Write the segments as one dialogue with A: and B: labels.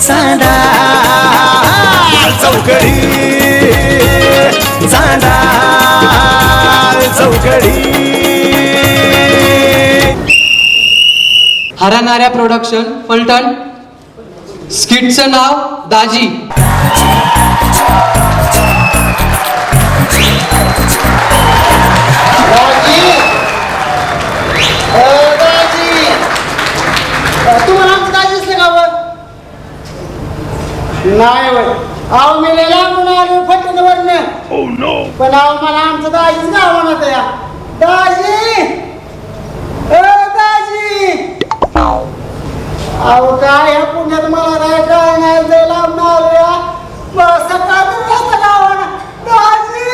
A: चांदा. चौकडी. चांदा. चौकडी.
B: हरणाऱ्या प्रोडक्शन फलटण. स्किटचं नाव दाजी.
C: नाही वय अहो मी लय लांबून आलो फटकनवरनं पण अहो मला आमचं दाजीच गाव म्हणत या. दाजी! ए दाजी! अहो काय ह्या पुण्यात मला काय काय नाही लय लांबून आलो या. बस सकाळ गावानं दाजी!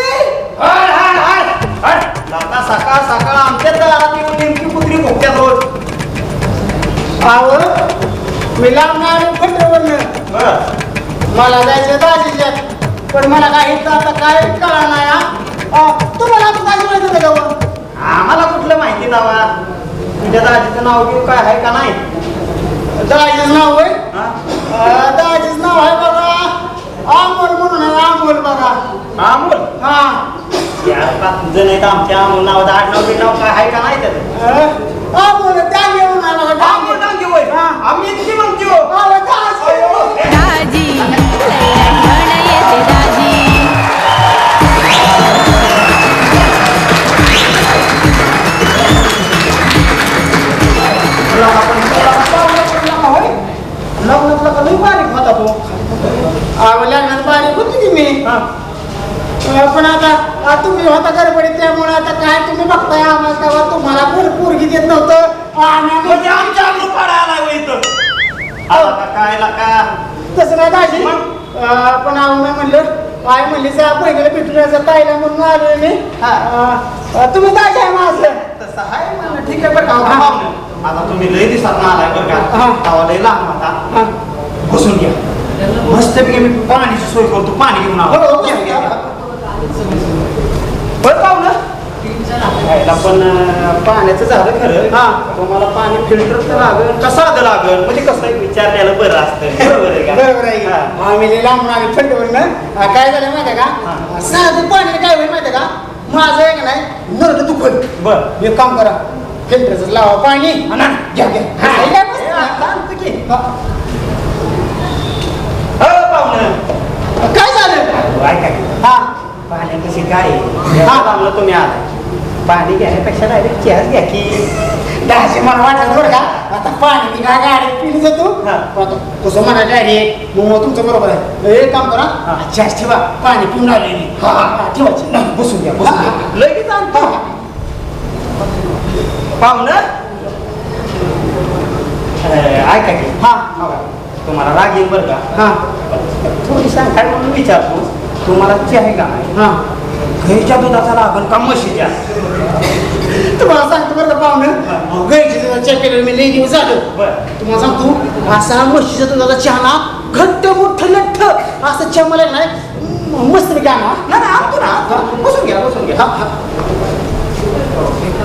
D: आता सकाळ सकाळ आमच्या दारात येऊन नेमकी कुत्री भोगत्यात रोज
C: अहो मी लांबून आलो फटकनवरनं मला जायचं दाजीच्यात पण मला काही आता काय कळा नाही हा. तुम्हाला आता दाजी माहिती होतं का बा?
D: आम्हाला कुठलं माहिती दावा तुझ्या दाजीचं नाव घेऊ काय आहे का नाही?
C: दाजीच नाव आहे
D: हा?
C: अ, दाजीच नाव आहे बघा. अमोल म्हणून आहे अमोल बघा.
D: अमोल?
C: हा.
D: जण आहेत आमच्या अमोल नाव आडनाव बिडनाव काय आहे का नाही त्याचं?
C: अमोल
D: होय?
C: हा.
D: आम्ही इतकी म्हणते.
C: पण आता आ, तुम्ही होता गडबडीत त्यामुळे आता काय तुम्ही बघताय आम्हाला तेव्हा तुम्हाला पोर पोरगी देत नव्हतं आम्ही
D: आमच्या अमृत पाडा आलाय इथं काय ला
C: तसं नाही पण आहो मी म्हणलं काय म्हणली जा पहिल्याला भेटून यायचं ताईला म्हणून आलोय मी तुम्ही दाजी आहे माझं
D: तसं आहे म्हणलं ठीक आहे बरं का. आता तुम्ही लय दिवसात आलाय बरं का
C: हा.
D: लय लांब होता
C: हा.
D: बसून घ्या मस्त मी पाण्याची सोय करतो पाणी घेऊन आलो. बरं पाहुणं यायला पण अं, पाण्याचं झालं खरं
C: हा.
D: तुम्हाला पाणी फिल्टर तर लागल. कसं आलं लागल? म्हणजे कसं एक विचारलेलं बरं असतं. बरोबर आहे का?
C: बरोबर आहे.
D: हा.
C: आम्ही लांबून आलो थंडवरनं. अं, काय झालं माहिती आहे
D: हा.
C: का साधं पाणी काय होईल माहिती आहे का? माझं आहे का नाही? नरड दुखल.
D: बरं.
C: एक काम करा. फिल्टरचं लावा पाणी.
D: ना.
C: घ्या घ्या. हा, हे काय बस-
D: हे. आता आणतो की.
C: हा.
D: हो पाहुणं.
C: काय झालं?
D: ऐका की.
C: हा.
D: पाण्या कशी काय हा. लावलं तुम्ही आलाय पाणी घेण्यापेक्षा डायरेक्ट चहाच घ्या की
C: दहाशे मला वाटलं बरं का? आता पाणी मी काय गाडीत पिली जातो आता कसं म्हणायचं डायरेक्ट मग तुमचं बरोबर आहे. एक काम करा. चहाच ठेवा. पाणी पिऊन आले मी हा हा, ठेवायची. नाही, बसून घ्या बसून घ्या.
D: लगेच आणतो. पाहुणं? ऐका की.
C: हा.
D: तुम्हाला राग येईल बरं का?
C: हा.
D: थोडी सांगाय म्हणून विचारतो. तुम्हाला चहा आहे का नाही?
C: हा.
D: घरच्या दुधाचा लागल का म्हशीच्या
C: तुम्हाला सांगतो बरं का पाहुणं गाईच्या दुधाचा चहा केलेलं मी लई दिवस झालं. तुम्हाला सांगतो असा म्हशीच्या दुधाचा चहा घट्ट मोठं लठ्ठ. असं चहा मला नाही म- मस्त पैकी आणा.
D: ना ना आणतो ना. बसून घ्या बसून घ्या.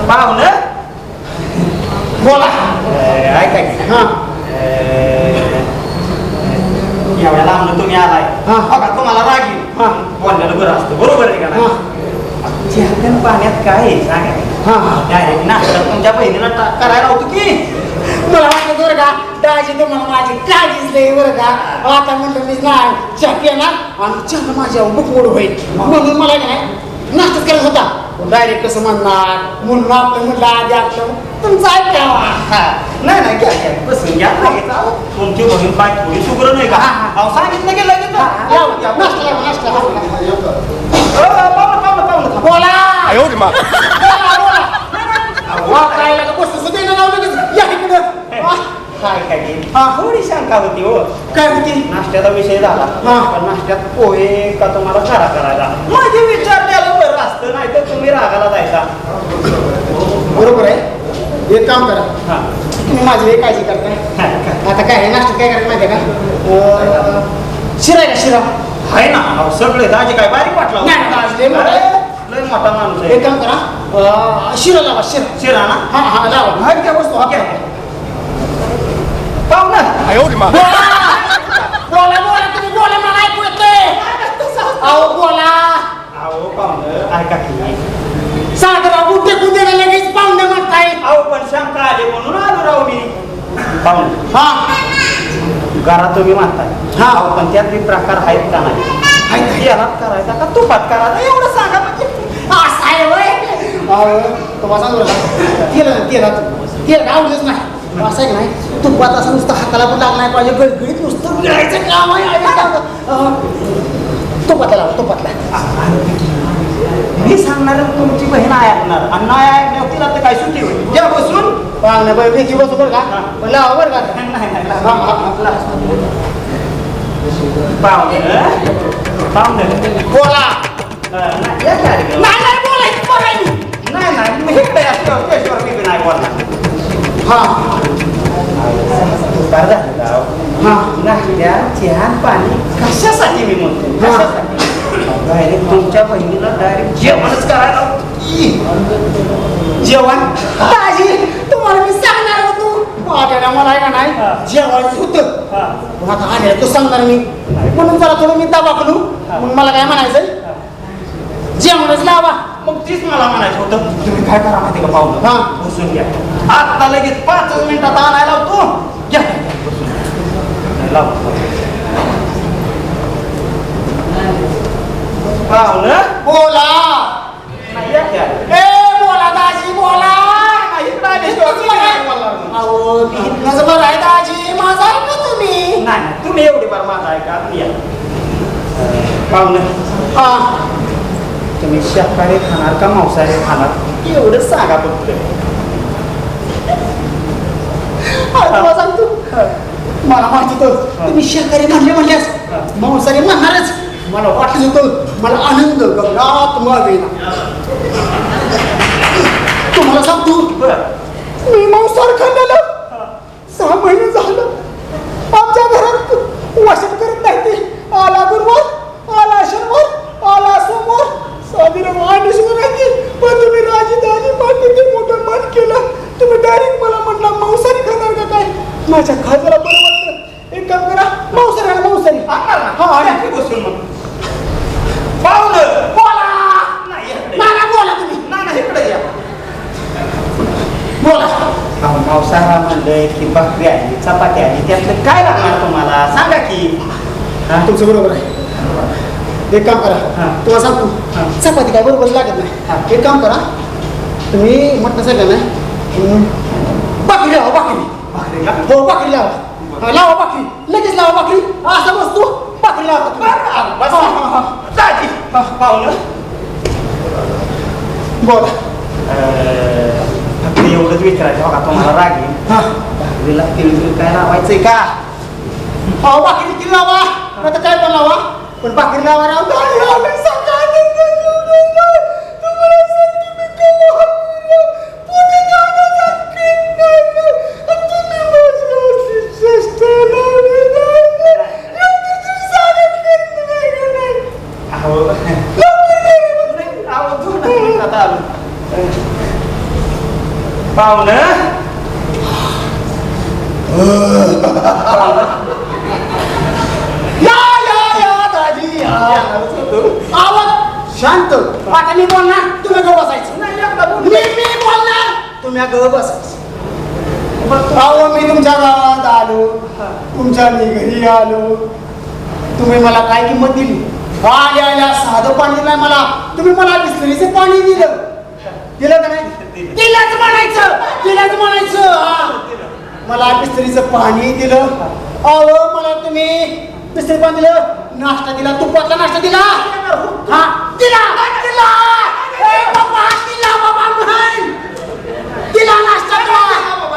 D: पाहुणं
C: बोला.
D: ऐका की.
C: हा.
D: एवढ्या लांब तुम्ही आलाय.
C: हा.
D: बघा तुम्हाला राग येईल.
C: हा.
D: बोलण्याला बरं असतं. बरोबर आहे का नाही चहा पाण्यात काय आहे? सांगा.
C: हा. हा
D: डायरेक्ट नाश्ता तुमच्या बहिणीला टा- करायला होतो की?
C: मला वाटलं बरं का दाजी तुम्हाला माझी काळजीच लई बरं का. आता म्हणलं मी नाही चहा पिणार आणि चहा माझ्या बुकवड होईल. म्हणून मला काय नाश्ताच करायचा होता. डायरेक्ट कसं म्हणणार? म्हणून आपलं म्हटलं आधी आपलं तुमचं ऐकावा.
D: नाही नाही घ्या घ्या. बसून घ्या लगेच अहो, तुमची बहीण काय थोडी सुग्र नाही का. अहो सांगितलं की लगेच? या,
C: लावा,
D: या,
C: नाश्ता लावा, नाश्ता लावा.
D: अ, पाहुणं, पाहुणं, पाहुणं.
C: बोला बोला, बोला. वा, काय लागा, बसू सुद्धा येणं लावलं लगेच. या इकडं. वा,
D: काय काय की?
C: हा.
D: थोडी शंका होती हो
C: काय होती
D: नाश्त्याचा विषय झाला
C: हा.
D: पण नाश्त्यात पोहे का तुम्हाला खरा करायचा माझे विचारलेलं बरं असतं नाही तर तुम्ही रागाला जायचा
C: बरोबर आहे एक काम करा
D: हा.
C: तुम्ही माझी लई काळजी करताय
D: हा?
C: आता काय आहे नाश्ता काय करायचं माहिती आहे का अं, शिरा आहे का शिरा
D: आहे ना अहो, सगळे दाजी काय बारीक वाटला
C: Aku
D: pun sangka di
C: mana?
D: Lu rawi? Bang, ha? Karena tuh gimana? Ha?
C: Aku pun
D: tiap di prakar haid kan? Haid iya, prakar
C: haid. Kata tuh prakar, ya udah sangka तेल तेलात तेल आवडलंच नाही. असं आहे नाही? तुपात असं नुसतं हाताला पण लागलं नाही पाहिजे. गळगळीत नुसतं गिळायचं काम आहे. तुपातला लावा तुपातला
D: मी सांगणार तुमची बहीण ऐकणार. आणि नाही ऐकणार तिला तर काय सुट्टी होईल? या बसून.
C: पाहुणे बाई भेटी बसू बरं का? पण लावा बरं का?
D: नाही नाही. पाहुणे पाहुणे.
C: बोला.
D: नाही.
C: नाही नाही
D: नाही नाही मी इकडे असतो त्याच्यावर मी बी नाही बोलणार
C: हा
D: बरं झालं का हो?
C: हा
D: नाश्त्या चहा पाणी कशासाठी मी म्हणतो डायरेक्ट तुमच्या बहिणीला डायरेक्ट जेवणच करायला.
C: जेवण दाजी तुम्हाला मी सांगणार होतो वाटायला मला आहे का. नाही जेवायचं होतं
D: हा.
C: आता आले तो सांगणार मी म्हणून जरा थोडं मी दबा करू मग मला काय म्हणायचं जेवणच लावा
D: मग तीच मला म्हणायचं होतं तुम्ही काय करा माहिती का पाहुणं?
C: हा.
D: बसून घ्या. आता लगेच पाचच मिनिटात आणायला लावतो. घ्या. बसून. पाहुणं?
C: बोला. बोला दाजी बोला.
D: नाही, इकडं आल्याशिवाय तुम्ही नाही बोलणार मग.
C: अहो मी इथनंच बरं आहे दाजी. माझा आहे ना तुम्ही?
D: नाही तुम्ही एवढी बार माझा ऐका या. पाहुणं.
C: हा.
D: तुम्ही शाकाहारी खाणार का मांसाहारी खाणार? एवढं सांगा फक्त.
C: सांगतो. मला माहिती होतं. तुम्ही शाकाहारी म्हणले म्हणल्यास मांसाहारी म्हणणारच मला वाटलं होतं मला आनंद मावेना तुम्हाला सांगतो मी मांसाहार खाल्लेलं. सहा महिने झालं. आमच्या घरात वाचन करत नाही ते. आला गुरुवार आला शनिवार आला सोमवार साधी आणि सुरू नाही पण तुम्ही राजी दाजी मागे ते मोठं मन केलं तुम्ही डायरेक्ट मला म्हटला मांसाहारी खाणार का काय माझ्या खाजला बरं वाटलं एक काम करा मांसाहारी आणा मांसाहारी
D: आणणार ना?
C: हा
D: या
C: आणा.
D: की बसून मग पाहुणं
C: बोला
D: नाही इकडे
C: ना ना बोला तुम्ही
D: नाही नाही, इकडे या
C: बोला
D: अहो, मांसाहार म्हणलं की भाकरी आली चपाती आली त्यातलं काय लागणार तुम्हाला सांगा की हा?
C: तुमचं बरोबर आहे एक काम करा
D: हा.
C: तुला सांगतो
D: हा.
C: चपाती काय बरोबर लागत
D: हा.
C: नाही एक काम करा तुम्ही म्हटलं सगळं नाही हम्म, भाकरी लावा भाकरी
D: भाकरी का?
C: हो भाकरी लावा हा, लावा भाकरी लगेच लावा भाकरी असा बसतो भाकरी लावा तुम्ही.
D: बरं, बस.
C: हा, हा, हा.
D: दाजी पाहुणं
C: बोला
D: अं, फक्त एवढंच विचारायचं बघा तुम्हाला राग येईल.
C: हा.
D: भाकरीला तेल बिल काय लावायचंय का?
C: अहो भाकरी किती लावा. आता काय पण लावा. पण भाकरी लावा राव.
D: पाहुणं
C: या या या दाजी या. आवाज शांत. आता मी बोलणार तुम्ही गं बसायचं.
D: नाही, एकदा बोलू.
C: मी मी बोलणार. तुम्ही गं बसायचं. अहो मी तुमच्या गावात आलो. तुमच्या मी घरी आलो. तुम्ही मला काय किंमत दिली? आल्या आल्या साधं पाणी नाही मला. तुम्ही मला बिस्लरीचं पाणी दिलं. दिलं का नाही? दिलंच म्हणायचं दिलंच म्हणायचं हा. मला बिस्लरीचं पाणी दिलं. अहो मला तुम्ही बिस्लरी पाणी दिलं. नाश्ता दिला. तुपातला नाश्ता दिला. हा. दिला. दिला. ए बाबा दिला बाबा म्हण दिला नाश्ता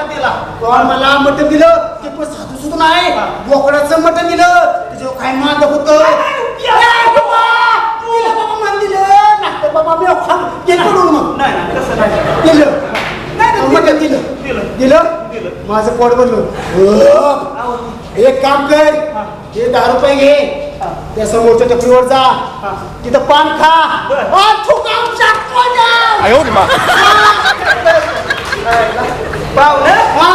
C: दिला पण मला मटण दिलं. ते पण साधू सुद्धा नाही. बोकडाचं मटण दिलं. त्याच्यावर काय मान होत बाबा मी खा ते करून मग
D: नाही नाही तसं नाही
C: दिलं मटण दिलं.
D: दिलं.
C: दिलं.
D: दिलं.
C: माझं पोट बनलं एक काम कर. हे. दहा रुपये घे. त्या समोरच्या टपरीवर जा. तिथं पान खा.
D: बरं.
C: आणि थुंक आमच्या पोटात.
D: पाहुणं?
C: हा.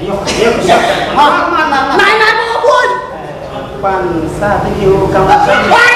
D: एक- एक शब्द.
C: हा.
D: मारणार ना.
C: नाही नाही बाबा बोल.
D: पण साधी घेऊ का